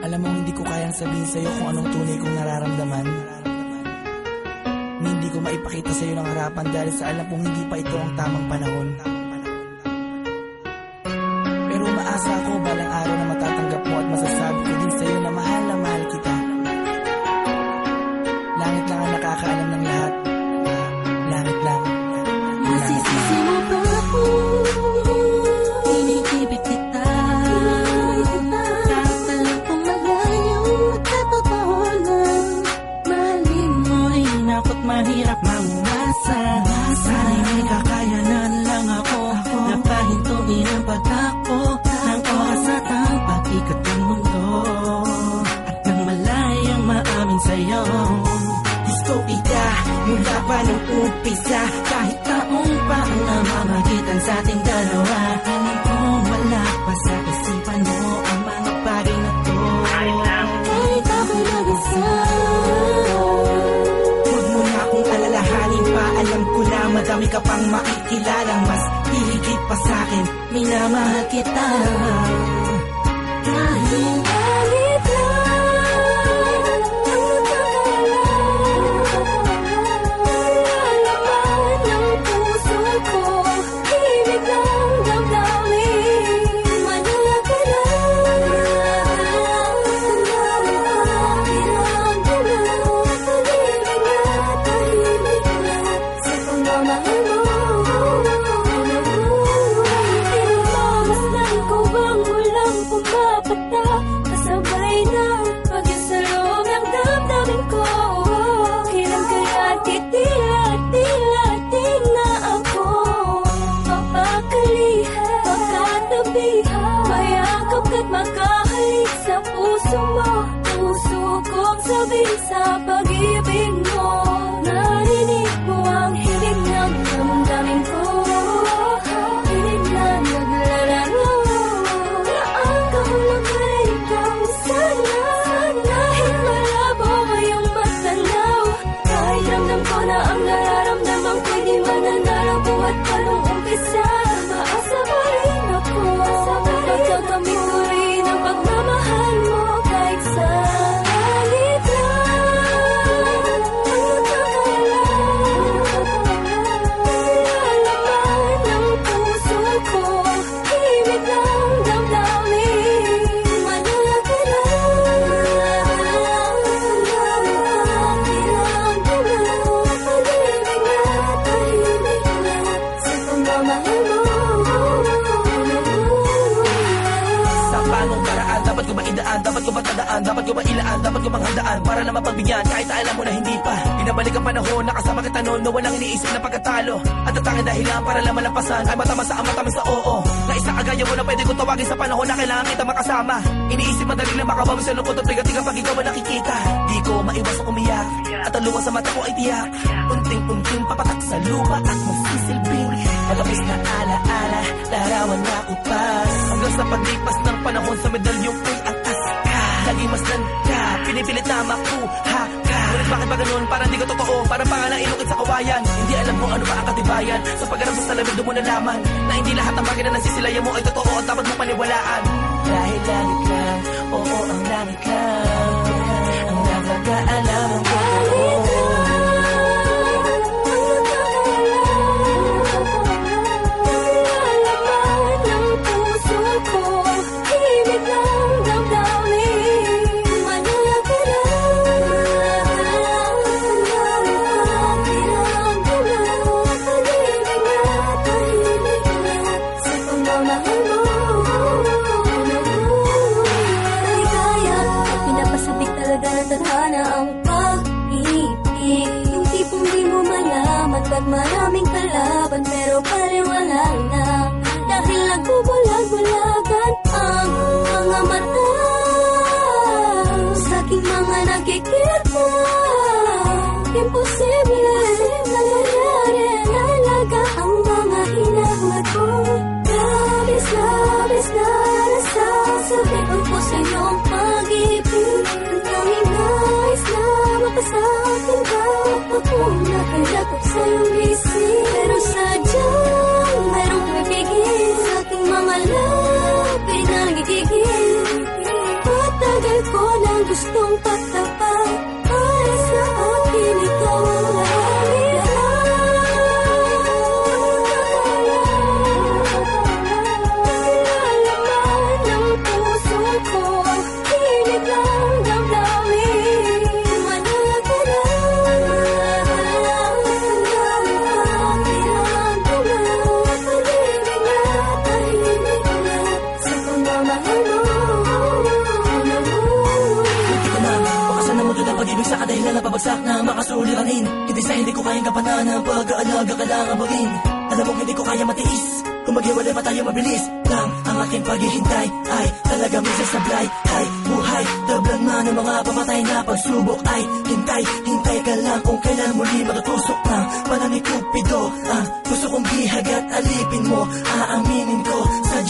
Alam mo, hindi ko kayang sabihin sa'yo kung anong tunay kong nararamdaman. Na hindi ko maipakita sa'yo ng harapan dahil sa alam kong hindi pa ito ang tamang panahon. Pero umaasa ako balang araw na matatanggap na madami ka pang makikilala Mas hihigit pa sa akin. Minamahal kita. Dahil sa pag-ibig mo ko ba idaan, dapat ko ba tandaan, dapat ko ba ilaan, dapat ko bang para na mapagbigyan kahit alam mo na hindi pa. Pinabalik ang panahon, nakasama kita noon na walang iniisip na pagkatalo. At ang tanging dahilan para lang malampasan ay matama sa ama sa oo. Na isa kagaya mo na pwede ko tawagin sa panahon na kailangan kita makasama. Iniisip madali lang makabawi sa lungkot at bigat pag ikaw nakikita. Di ko maiwasang umiyak at ang luha sa mata ko ay tiyak. Unting-unting papatak sa lupa at magsisilbing. Malapis na ala-ala, larawan na upas. Hanggang sa paglipas ng panahon sa medalyong makuha ka. Ngunit bakit ba ganun? Parang di ko totoo, parang pangalan inukit sa kawayan. Hindi alam mo ano pa ang katibayan. Sa pagharap sa salamin, doon mo nalaman. Na hindi lahat ng bagay na nasisilayan mo ay totoo at dapat mo paniwalaan. Dahil langit lang, oo ang langit lang. Ang nakakaalam Pag maraming kalaban Pero paliwala na. Dahil nagbubulag-bulagan estão para tapar. Kadahilan na makasuliranin Hindi sa hindi ko kayang kapanahan ng pag-aalaga kailangan maging. Alam mong hindi ko kaya matiis. Kung maghiwalay pa tayo mabilis Lang ang aking paghihintay Ay talaga minsan sablay Ay buhay Tablan man ang mga pamatay na pagsubok Ay hintay, hintay ka lang Kung kailan muli matutusok ng Pala ni Cupido Ang gusto kong bihag at alipin mo Aaminin ko Sadyang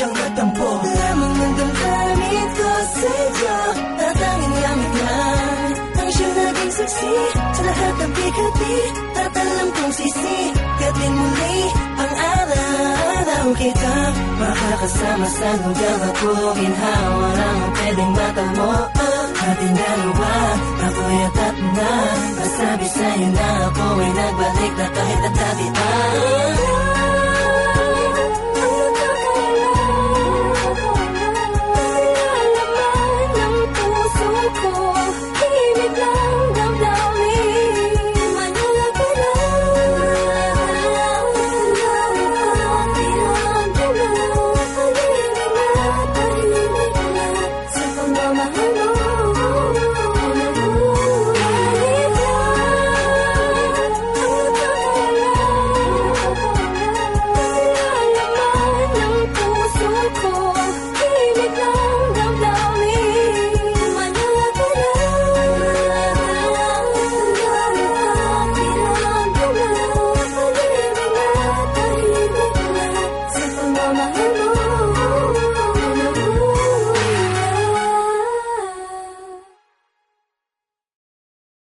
Gatin muli ang araw kita. Makakasama sa lugar ako Ginhawa lang ang pwedeng matamo Ating dalawa Ako'y atat na. Masabi sa'yo na ako nagbalik na kahit at dati pa